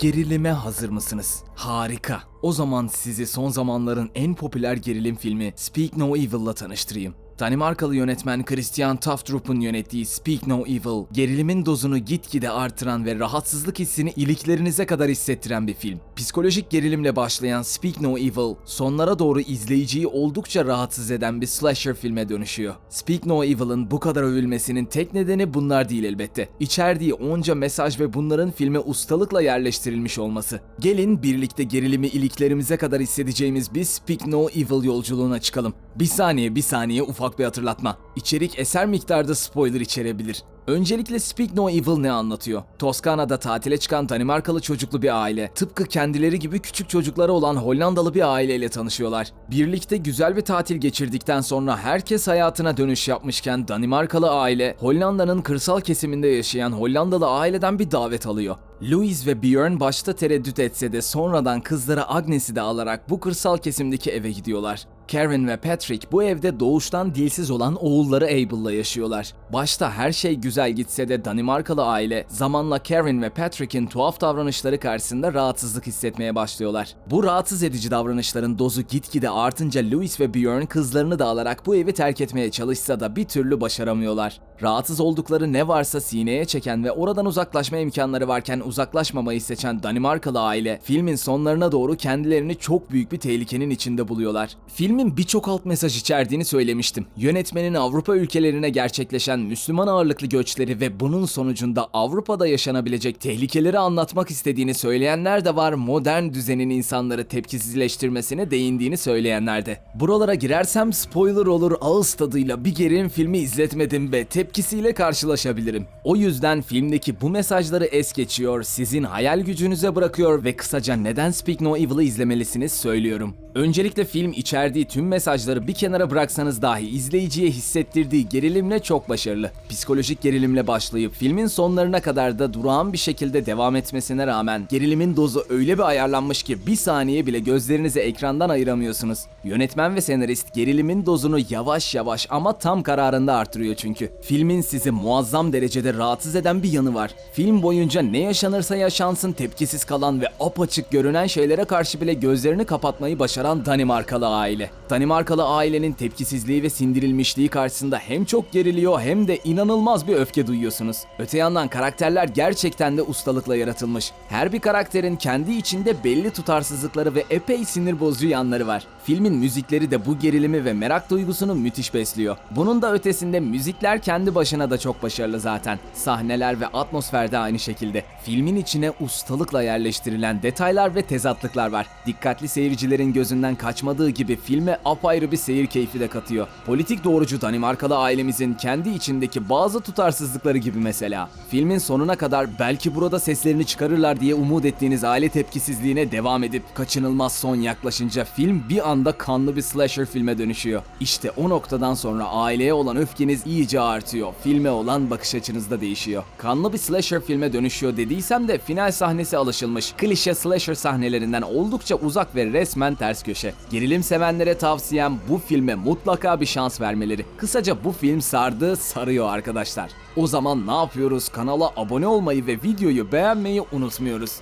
Gerilime hazır mısınız? Harika. O zaman sizi son zamanların en popüler gerilim filmi Speak No Evil'la tanıştırayım. Danimarkalı yönetmen Christian Taftrup'un yönettiği Speak No Evil, gerilimin dozunu gitgide artıran ve rahatsızlık hissini iliklerinize kadar hissettiren bir film. Psikolojik gerilimle başlayan Speak No Evil, sonlara doğru izleyiciyi oldukça rahatsız eden bir slasher filme dönüşüyor. Speak No Evil'ın bu kadar övülmesinin tek nedeni bunlar değil elbette. İçerdiği onca mesaj ve bunların filme ustalıkla yerleştirilmiş olması. Gelin birlikte gerilimi iliklerimize kadar hissedeceğimiz bir Speak No Evil yolculuğuna çıkalım. Bir saniye bir saniye ufak bir hatırlatma. İçerik eser miktarda spoiler içerebilir. Öncelikle Speak No Evil ne anlatıyor? Toskana'da tatile çıkan Danimarkalı çocuklu bir aile, tıpkı kendileri gibi küçük çocukları olan Hollandalı bir aileyle tanışıyorlar. Birlikte güzel bir tatil geçirdikten sonra herkes hayatına dönüş yapmışken Danimarkalı aile, Hollanda'nın kırsal kesiminde yaşayan Hollandalı aileden bir davet alıyor. Louis ve Björn başta tereddüt etse de sonradan kızları Agnes'i de alarak bu kırsal kesimdeki eve gidiyorlar. Karen ve Patrick bu evde doğuştan dilsiz olan oğulları Abel'la yaşıyorlar. Başta her şey güzel gitse de Danimarkalı aile zamanla Karen ve Patrick'in tuhaf davranışları karşısında rahatsızlık hissetmeye başlıyorlar. Bu rahatsız edici davranışların dozu gitgide artınca Louis ve Björn kızlarını da alarak bu evi terk etmeye çalışsa da bir türlü başaramıyorlar. Rahatsız oldukları ne varsa sineye çeken ve oradan uzaklaşma imkanları varken uzaklaşmamayı seçen Danimarkalı aile filmin sonlarına doğru kendilerini çok büyük bir tehlikenin içinde buluyorlar. Filmin birçok alt mesaj içerdiğini söylemiştim. Yönetmenin Avrupa ülkelerine gerçekleşen Müslüman ağırlıklı göçleri ve bunun sonucunda Avrupa'da yaşanabilecek tehlikeleri anlatmak istediğini söyleyenler de var. Modern düzenin insanları tepkisizleştirmesine değindiğini söyleyenler de. Buralara girersem spoiler olur ağız tadıyla bir gerilim filmi izletmedim ve tepkisiyle karşılaşabilirim. O yüzden filmdeki bu mesajları es geçiyor, sizin hayal gücünüze bırakıyor ve kısaca neden Speak No Evil'ı izlemelisiniz söylüyorum. Öncelikle film içerdiği tüm mesajları bir kenara bıraksanız dahi izleyiciye hissettirdiği gerilimle çok başarılı. Psikolojik gerilimle başlayıp filmin sonlarına kadar da durağan bir şekilde devam etmesine rağmen gerilimin dozu öyle bir ayarlanmış ki bir saniye bile gözlerinizi ekrandan ayıramıyorsunuz. Yönetmen ve senarist gerilimin dozunu yavaş yavaş ama tam kararında artırıyor çünkü. Filmin sizi muazzam derecede rahatsız eden bir yanı var. Film boyunca ne yaşanırsa yaşansın tepkisiz kalan ve apaçık görünen şeylere karşı bile gözlerini kapatmayı başaran Danimarkalı aile. Danimarkalı ailenin tepkisizliği ve sindirilmişliği karşısında hem çok geriliyor hem de inanılmaz bir öfke duyuyorsunuz. Öte yandan karakterler gerçekten de ustalıkla yaratılmış. Her bir karakterin kendi içinde belli tutarsızlıkları ve epey sinir bozucu yanları var. Filmin müzikleri de bu gerilimi ve merak duygusunu müthiş besliyor. Bunun da ötesinde müzikler kendi başına da çok başarılı zaten. Sahneler ve atmosfer de aynı şekilde. Filmin içine ustalıkla yerleştirilen detaylar ve tezatlıklar var. Dikkatli seyircilerin gözünden kaçmadığı gibi filme apayrı bir seyir keyfi de katıyor. Politik doğrucu Danimarkalı ailemizin kendi içindeki bazı tutarsızlıkları gibi mesela. Filmin sonuna kadar belki burada seslerini çıkarırlar diye umut ettiğiniz aile tepkisizliğine devam edip kaçınılmaz son yaklaşınca film bir anda kanlı bir slasher filme dönüşüyor. İşte o noktadan sonra aileye olan öfkeniz iyice artıyor. Filme olan bakış açınız da değişiyor. Kanlı bir slasher filme dönüşüyor dediysem de final sahnesi alışılmış. Klişe slasher sahnelerinden oldukça uzak ve resmen ters köşe. Gerilim sevenlere tavsiyem bu filme mutlaka bir şans vermeleri. Kısaca bu film sardı, sarıyor arkadaşlar. O zaman ne yapıyoruz? Kanala abone olmayı ve videoyu beğenmeyi unutmuyoruz.